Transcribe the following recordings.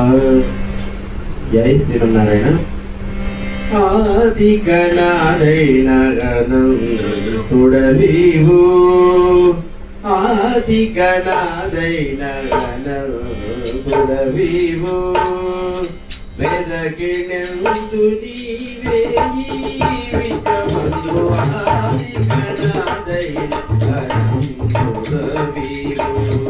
sir జై శ్రీమన్నారాయణ ఆది గణారైణ గణుడలీవు ఆది గణారైణ గణుడలీవు వెదకి నెందు నీవే గణారైణ గణుడలీవు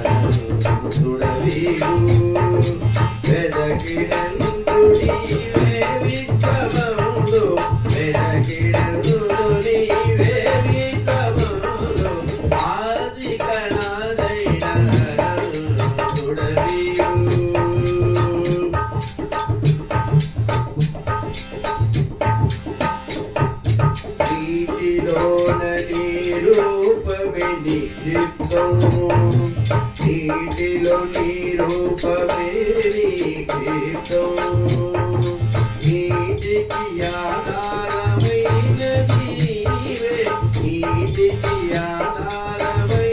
చిత్తము నీటిలో నీ రూపమే నీటికి ఆధారమైనది నీటికి ఆధారమైనది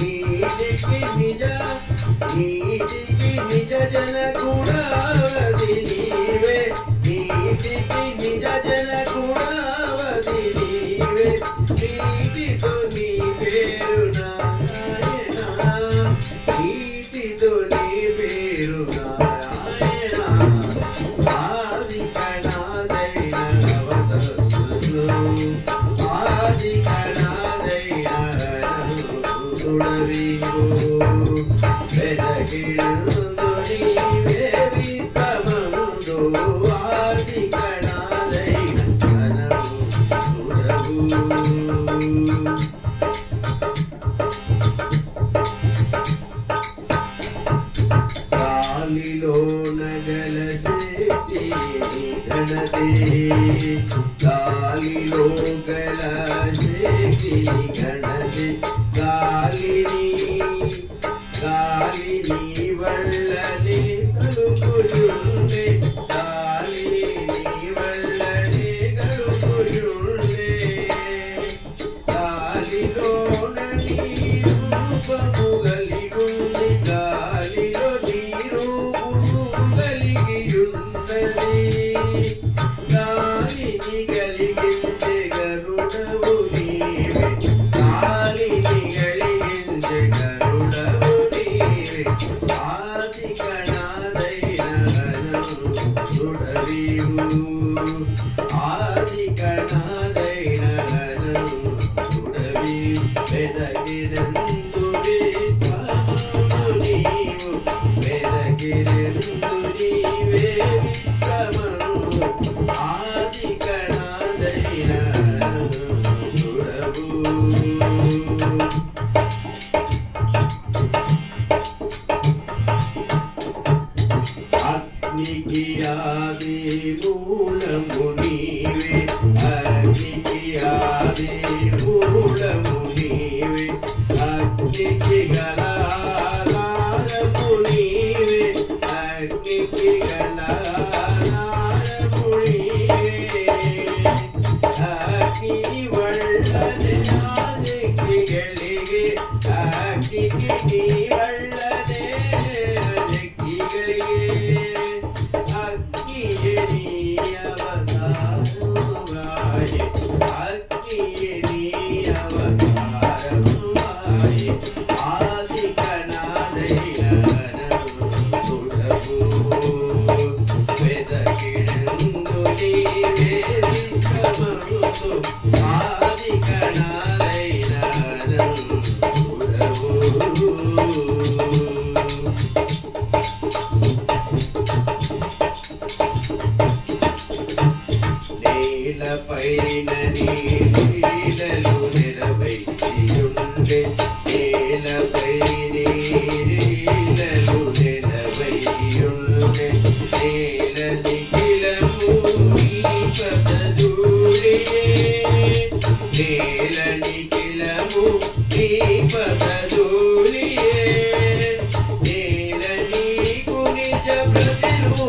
నీటికి నిజ காலி ரோகலி கணது காலினி காலினி வள்ள ஆதி கடல் Devo నీకు నిజ ప్రజలు